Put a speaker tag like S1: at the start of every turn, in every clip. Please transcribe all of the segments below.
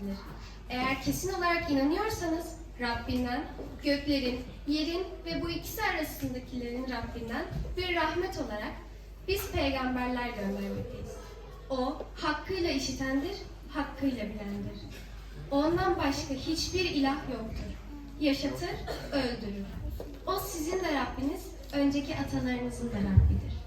S1: edilir. Eğer kesin olarak inanıyorsanız Rabbinden, göklerin, yerin ve bu ikisi arasındakilerin Rabbinden bir rahmet olarak biz peygamberler göndermekteyiz. O hakkıyla işitendir, hakkıyla bilendir. Ondan başka hiçbir ilah yoktur. Yaşatır, öldürür. O sizin de Rabbiniz, önceki atalarınızın da Rabbidir.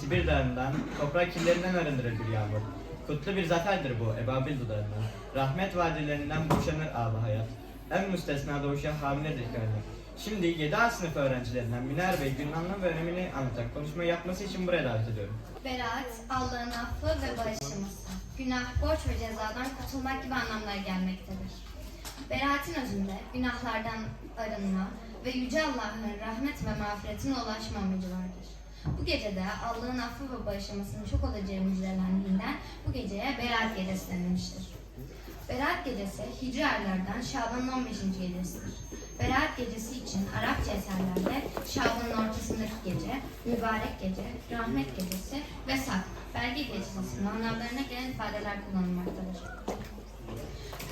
S1: Sibir dağından, toprak kirlerinden arındırır bir yağmur. Kutlu bir zaferdir bu ebabil dudağından. Rahmet vadelerinden boşanır abi hayat. En müstesna doğuşa hamiledir galiba. Şimdi 7A sınıf öğrencilerinden Miner Bey günün anlam ve önemini anlatarak konuşma yapması için buraya davet ediyorum.
S2: Beraat, Allah'ın affı ve barışımız. Günah, borç ve cezadan kurtulmak gibi anlamlar gelmektedir. Beraatin özünde günahlardan arınma ve Yüce Allah'ın rahmet ve mağfiretine ulaşma amacı vardır. Bu gecede Allah'ın affı ve bağışlamasının çok olacağı müjdelendiğinden bu geceye Berat gecesi denilmiştir. Berat gecesi Hicri aylardan Şaban'ın 15. gecesidir. Berat gecesi için Arapça eserlerde Şaban'ın ortasındaki gece, mübarek gece, rahmet gecesi ve sak, belge gecesi anlamlarına gelen ifadeler kullanılmaktadır.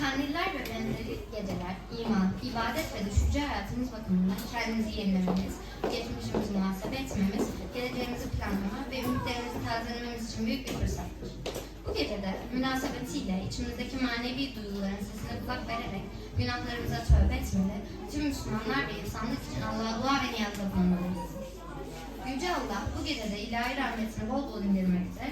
S2: Kandiller ve benzeri geceler, iman, ibadet ve düşünce hayatımız bakımından kendimizi yenilememiz, geçmişimizi muhasebe etmemiz, geleceğimizi planlama ve ümitlerimizi tazelememiz için büyük bir fırsattır. Bu gecede münasebetiyle içimizdeki manevi duyguların sesine kulak vererek günahlarımıza tövbe etmeli, tüm Müslümanlar ve insanlık için Allah'a dua ve niyazda bulunmalıyız. Yüce Allah bu gecede ilahi rahmetini bol bol indirmekte,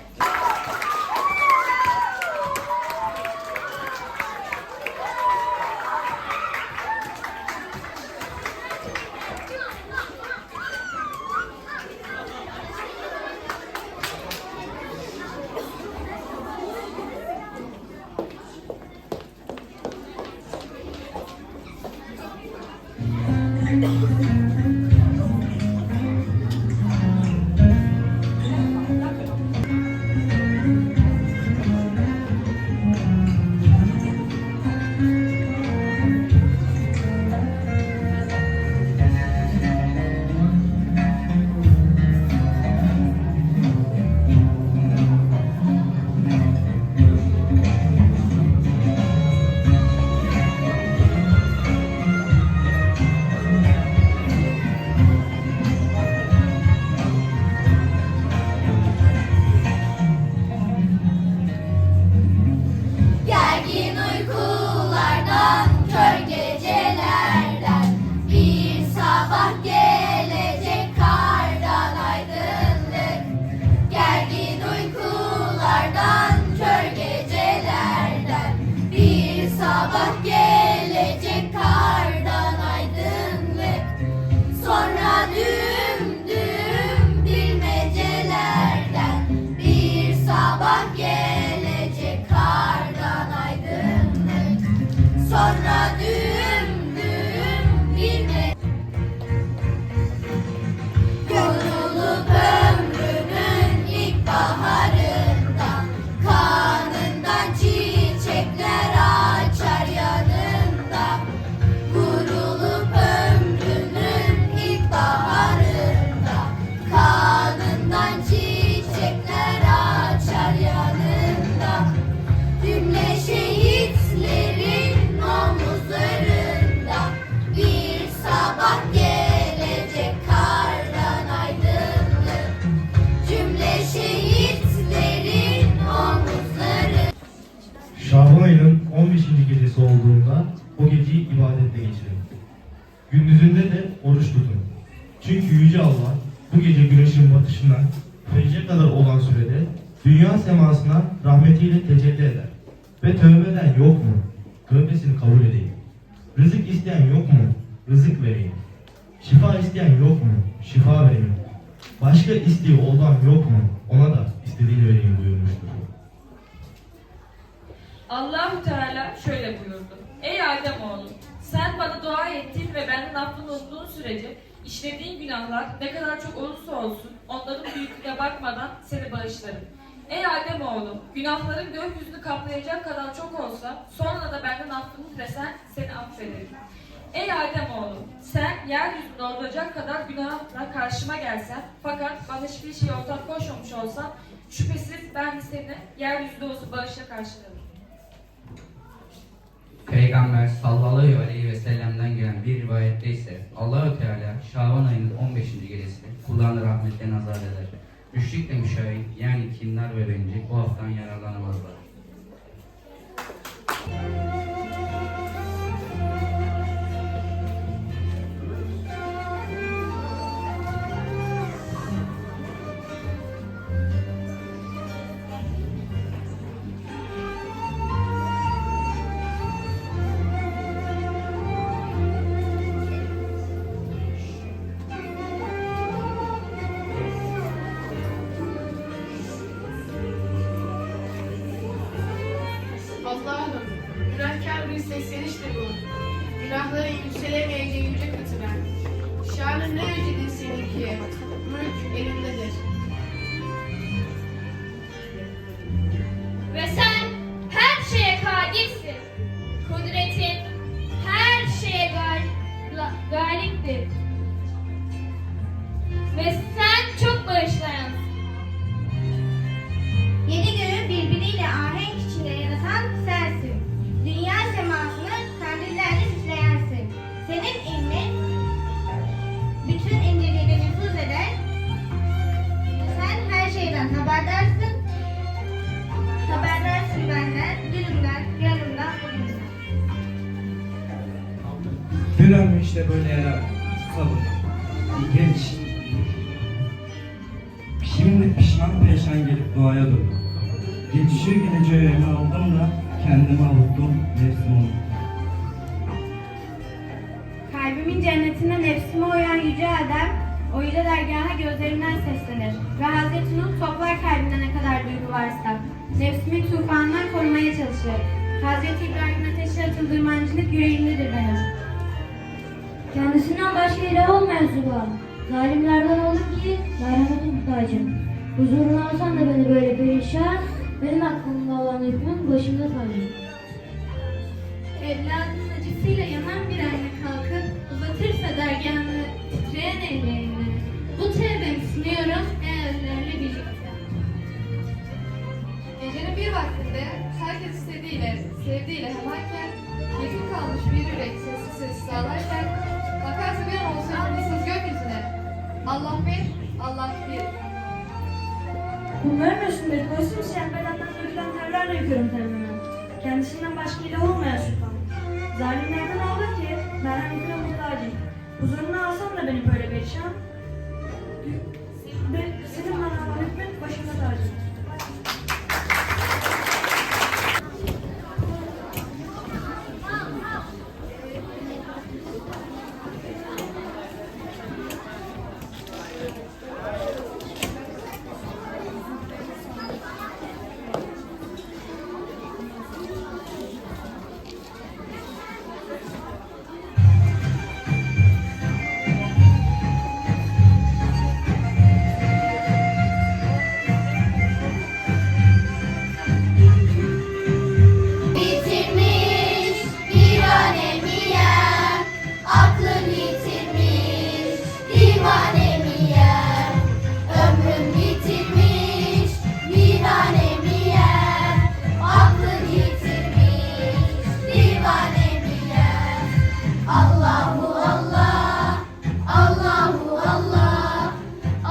S3: gecesi olduğundan o geceyi ibadetle geçirin. Gündüzünde de oruç tutun. Çünkü Yüce Allah bu gece güneşin batışından fecre kadar olan sürede dünya semasına rahmetiyle tecelli eder. Ve tövbe eden yok mu? Tövbesini kabul edeyim. Rızık isteyen yok mu? Rızık vereyim. Şifa isteyen yok mu? Şifa vereyim. Başka isteği olan yok mu? Ona da istediğini vereyim buyurmuştur.
S4: Allahu Teala şöyle buyurdu. Ey Adem oğlu, sen bana dua ettin ve benden affını umduğun sürece işlediğin günahlar ne kadar çok olursa olsun onların büyüklüğüne bakmadan seni bağışlarım. Ey Adem oğlu, günahların gökyüzünü kaplayacak kadar çok olsa sonra da benden affını dilesen seni affederim. Ey Adem oğlu, sen yeryüzünde olacak kadar günahla karşıma gelsen fakat bana hiçbir şey ortak koşmamış olsan şüphesiz ben de seni yeryüzünde olsun bağışla karşılarım.
S1: Peygamber sallallahu aleyhi ve sellem'den gelen bir rivayette ise Allahü Teala Şaban ayının 15. gecesi kullarını rahmetle nazar eder. Müşrik ve müşahit yani kinler ve bence bu haftan yararlanamazlar.
S5: yükselemeyeceği yüce katına. Şanın ne yücedir seninki, mülk elindedir.
S6: Ve sen
S7: Görüyor işte böyle ya? Sabır. İlginç. Şimdi pişman peşan gelip doğaya döndüm. Geçişir geleceğe aldım da kendimi avuttum, nefsimi unuttum.
S8: Kalbimin cennetinde nefsime oyan yüce Adam, o yüce dergaha gözlerimden seslenir. Ve Hazreti Nuh toplar kalbinde ne kadar duygu varsa. Nefsimi tufandan korumaya çalışır. Hazreti İbrahim'in ateşi atıldığı mancınık yüreğimde
S9: başka ilah olmayan Subhan. Zalimlerden olduk ki merhametin muhtacım. Huzuruna alsan da beni böyle perişan, benim aklımda olan hükmün başımda kalacak.
S10: Evladın acısıyla yanan bir anne kalkıp uzatırsa dergahını titreyen ellerini. Bu tevbemi sunuyorum eğerlerle
S4: Gecenin bir vaktinde herkes istediğiyle, sevdiğiyle hemarken, yetim kalmış bir yürek sessiz sessiz ağlarken Allah bir, Allah bir.
S9: Bunların üstünde koysun şehvedenler dökülen terlerle yıkıyorum terlerine. Kendisinden başka ilah olmayan sultan. Zalimlerden ağla ki merhametine muhtacım. Huzuruna alsam da beni böyle perişan. Şey. Ve senin bana hükmün başımda tacım.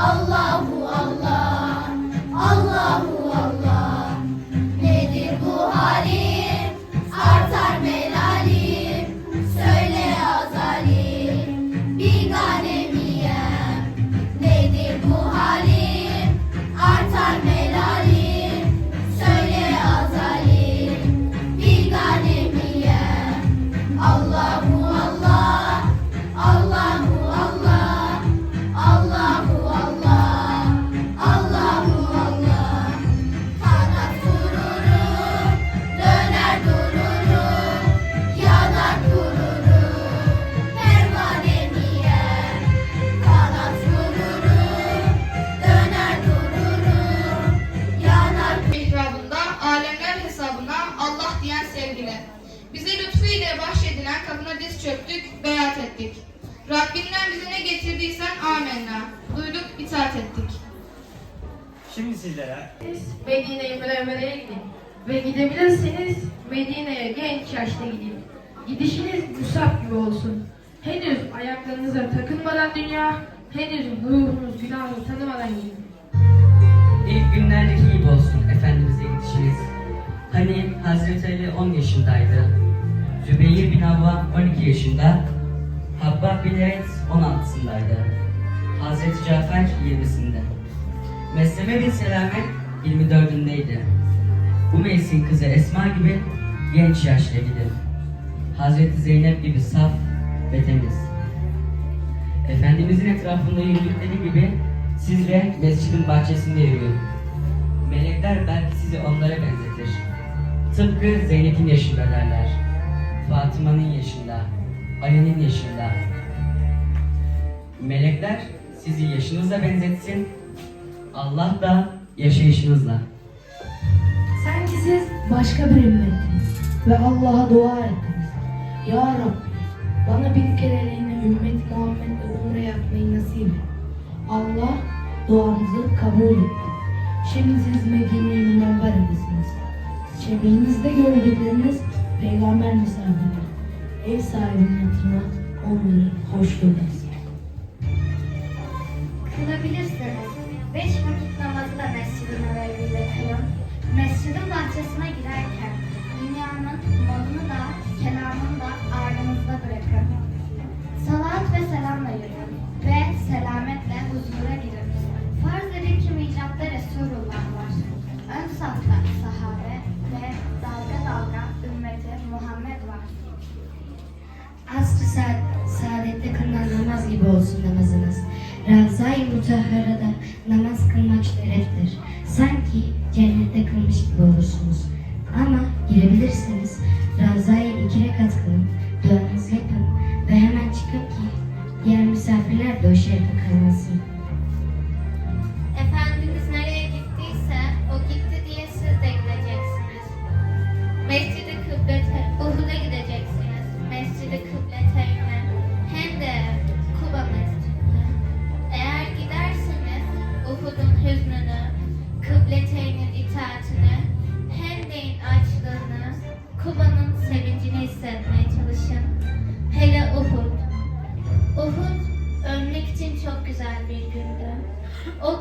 S11: Allah.
S4: bahşedilen kapına diz çöktük, beyat ettik. Rabbinden bize ne getirdiysen amenna. Duyduk, itaat ettik.
S1: Şimdi sizlere
S5: Medine-i Münevvere'ye gidin ve gidebilirsiniz Medine'ye genç yaşta gidin. Gidişiniz musab gibi olsun. Henüz ayaklarınıza takılmadan dünya, henüz ruhunuz günahını tanımadan gidin.
S12: İlk günlerdeki iyi olsun Efendimiz'e gidişiniz. Hani Hazreti Ali 10 yaşındaydı, Zübeyir bin Avva 12 yaşında, Habbab bin Evet 16'sındaydı. Hazreti Cafer 20'sinde. Mesleme bin Selamet 24'ündeydi. Umeys'in kızı Esma gibi genç yaşta gidip Hazreti Zeynep gibi saf ve temiz. Efendimizin etrafında yürüdükleri gibi siz de mescidin bahçesinde yürüyün. Melekler belki sizi onlara benzetir. Tıpkı Zeynep'in yaşında derler. Fatıma'nın yaşında, Ali'nin yaşında. Melekler sizi yaşınızla benzetsin, Allah da yaşayışınızla.
S9: Sanki siz başka bir ümmettiniz ve Allah'a dua ettiniz. Ya Rabbi bana bir kereliğine ümmet Muhammed'le umre yapmayı nasip et. Allah duanızı kabul etti. Şimdi siz Medine'ye münevver edesiniz. Çevrenizde gördükleriniz peygamber misafiri, ev sahibinin adına onları hoş görmesin.
S13: Kılabilirsiniz. Beş vakit namazı da mescidin evinde kılın. Mescidin bahçesine girerken dünyanın malını da, kelamını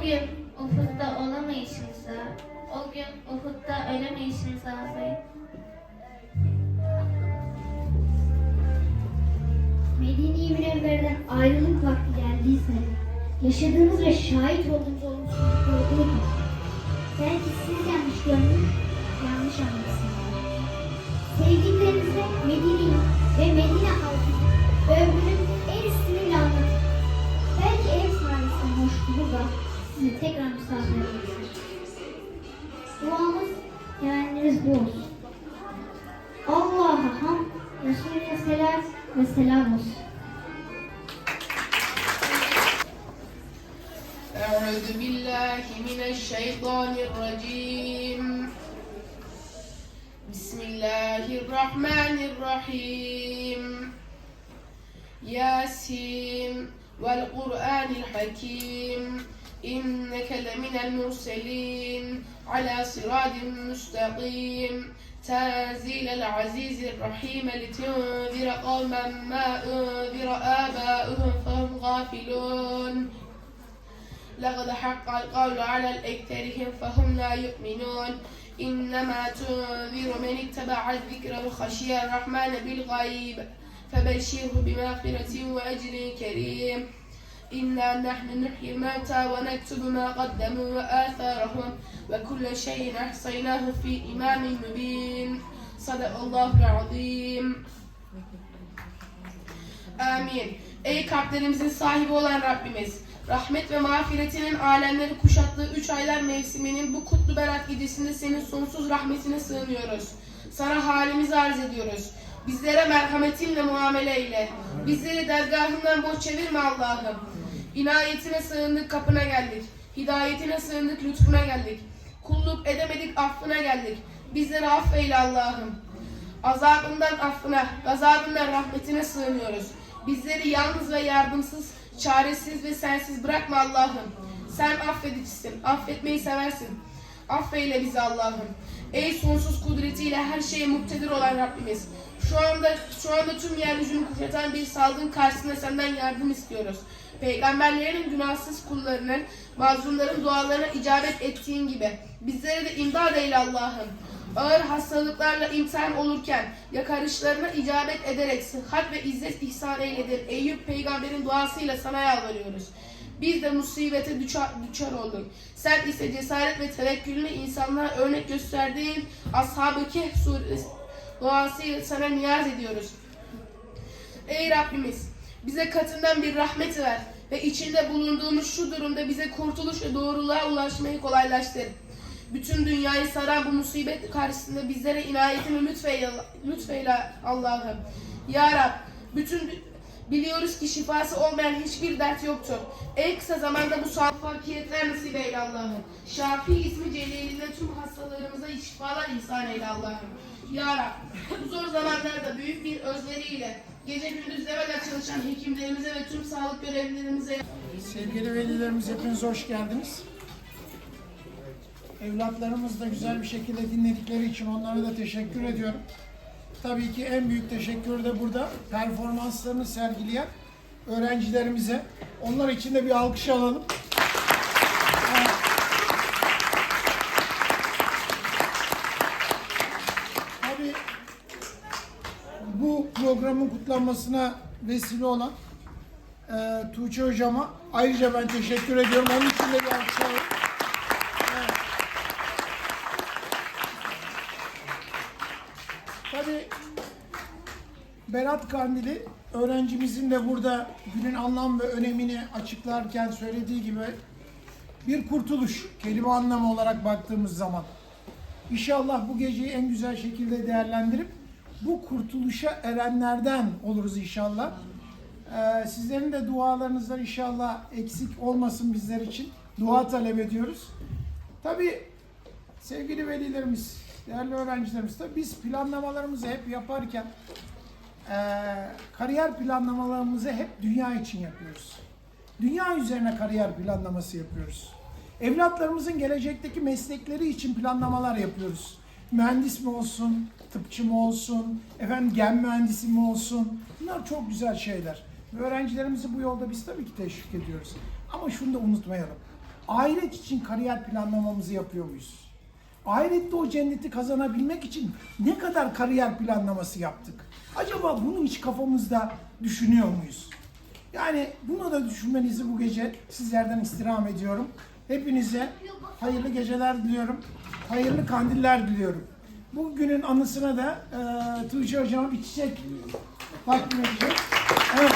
S14: O gün ufukta olamayışınıza, o gün ufukta ölemeyişinize hazırlayın.
S15: Medine-i münevverden ayrılık vakti geldiyse, yaşadığımız ve şahit olduğumuz olumsuzlukları unutun. Belki siz yanlış görmüş, yanlış anlamışsınız. Sevdiklerinize Medine'yi ve Medine halkını övgünün en üstünüyle lanet. Belki ev sahibisinin hoşluğu da sizi tekrar misafir edeceğiz. Duamız yemeniniz bu olsun. Allah'a ham, Resulüne selam ve selam olsun. أعوذ بالله من الشيطان الرجيم بسم الله الرحمن الرحيم ياسين والقرآن الحكيم إنك لمن المرسلين على صراط مستقيم تنزيل العزيز الرحيم لتنذر قوما ما أنذر
S4: آباؤهم فهم غافلون لقد حق القول على الأكثرهم فهم لا يؤمنون إنما تنذر من اتبع الذكر وخشي الرحمن بالغيب فبشره بمغفرة وأجر كريم إنا نحن نحيي الموتى ونكتب ما قدموا وآثارهم وكل شيء أحصيناه في إمام مبين صدق الله العظيم Amin. Ey kalplerimizin sahibi olan Rabbimiz, rahmet ve mağfiretinin alemleri kuşattığı üç aylar mevsiminin bu kutlu berat gecesinde senin sonsuz rahmetine sığınıyoruz. Sana halimizi arz ediyoruz. Bizlere merhametinle muamele eyle. Bizleri dergahından boş çevirme Allah'ım. İnayetine sığındık kapına geldik. Hidayetine sığındık lütfuna geldik. Kulluk edemedik affına geldik. Bizleri affeyle Allah'ım. Azabından affına, gazabından rahmetine sığınıyoruz. Bizleri yalnız ve yardımsız, çaresiz ve sensiz bırakma Allah'ım. Sen affedicisin, affetmeyi seversin. Affeyle bizi Allah'ım. Ey sonsuz kudretiyle her şeye muktedir olan Rabbimiz. Şu anda şu anda tüm yeryüzünü kuşatan bir salgın karşısında senden yardım istiyoruz. Peygamberlerin günahsız kullarının, mazlumların dualarına icabet ettiğin gibi. Bizlere de imdad eyle Allah'ım. Ağır hastalıklarla imtihan olurken yakarışlarına icabet ederek sıhhat ve izzet ihsan eyledin. Eyüp peygamberin duasıyla sana yalvarıyoruz. Biz de musibete düşer, düşer olduk. Sen ise cesaret ve tevekkülünü insanlara örnek gösterdiğin Ashab-ı Kehf suresi duası sana niyaz ediyoruz. Ey Rabbimiz bize katından bir rahmet ver ve içinde bulunduğumuz şu durumda bize kurtuluş ve doğruluğa ulaşmayı kolaylaştır. Bütün dünyayı saran bu musibet karşısında bizlere inayetini lütfeyle, lütfeyle Allah'ım. Ya Rab, bütün biliyoruz ki şifası olmayan hiçbir dert yoktur. En kısa zamanda bu muvaffakiyetler nasip eyle Allah'ım. Şafi ismi celilinde tüm hastalarımıza şifalar ihsan eyle Allah'ım. Ya Rab, bu zor zamanlarda büyük bir özveriyle gece gündüz demeden çalışan hekimlerimize ve tüm sağlık görevlilerimize...
S16: Sevgili velilerimiz hepiniz hoş geldiniz. Evlatlarımız da güzel bir şekilde dinledikleri için onlara da teşekkür ediyorum. Tabii ki en büyük teşekkür de burada performanslarını sergileyen öğrencilerimize. Onlar için de bir alkış alalım. kutlanmasına vesile olan e, Tuğçe Hocam'a ayrıca ben teşekkür ediyorum. Onun için de bir alkışlayalım. Evet. Tabii Berat Kandili öğrencimizin de burada günün anlam ve önemini açıklarken söylediği gibi bir kurtuluş kelime anlamı olarak baktığımız zaman. İnşallah bu geceyi en güzel şekilde değerlendirip bu kurtuluşa erenlerden oluruz inşallah. Ee, sizlerin de dualarınızdan inşallah eksik olmasın bizler için. Dua talep ediyoruz. Tabi sevgili velilerimiz, değerli öğrencilerimiz tabii biz planlamalarımızı hep yaparken e, kariyer planlamalarımızı hep dünya için yapıyoruz. Dünya üzerine kariyer planlaması yapıyoruz. Evlatlarımızın gelecekteki meslekleri için planlamalar yapıyoruz. Mühendis mi olsun, tıpçı mı olsun, efendim gen mühendisi mi olsun. Bunlar çok güzel şeyler. Ve öğrencilerimizi bu yolda biz tabii ki teşvik ediyoruz. Ama şunu da unutmayalım. Ahiret için kariyer planlamamızı yapıyor muyuz? Ahirette o cenneti kazanabilmek için ne kadar kariyer planlaması yaptık? Acaba bunu hiç kafamızda düşünüyor muyuz? Yani bunu da düşünmenizi bu gece sizlerden istirham ediyorum. Hepinize hayırlı geceler diliyorum. Hayırlı kandiller diliyorum. Bugünün anısına da e, Tuğçe Hocam'a bir çiçek takdim edeceğiz. Evet.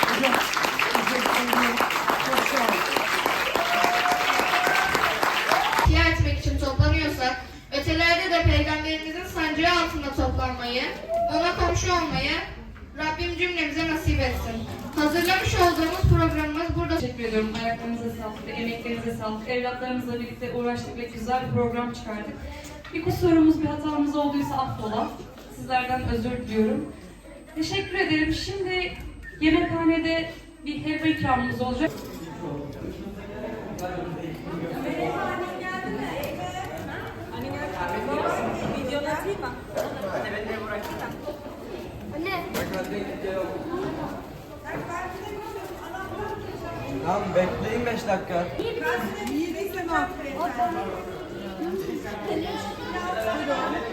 S16: Hocam, teşekkür ederim.
S4: Çok sağ olun. Ziyaretmek için toplanıyorsak, ötelerde de Peygamberimizin sancağı altında toplanmayı, ona komşu olmayı, Rabbim cümlemize nasip etsin. Hazırlamış olduğumuz programımız burada. Teşekkür ediyorum. Ayaklarınıza sağlık, emeklerinize sağlık. Evlatlarımızla birlikte uğraştık ve güzel bir program çıkardık. Bir kusurumuz, bir hatamız olduysa affola. Sizlerden özür diliyorum. Teşekkür ederim. Şimdi yemekhanede bir helva ikramımız olacak.
S17: Lan bekleyin beş dakika. İyi bir dakika. İyi bir dakika. Buyurun.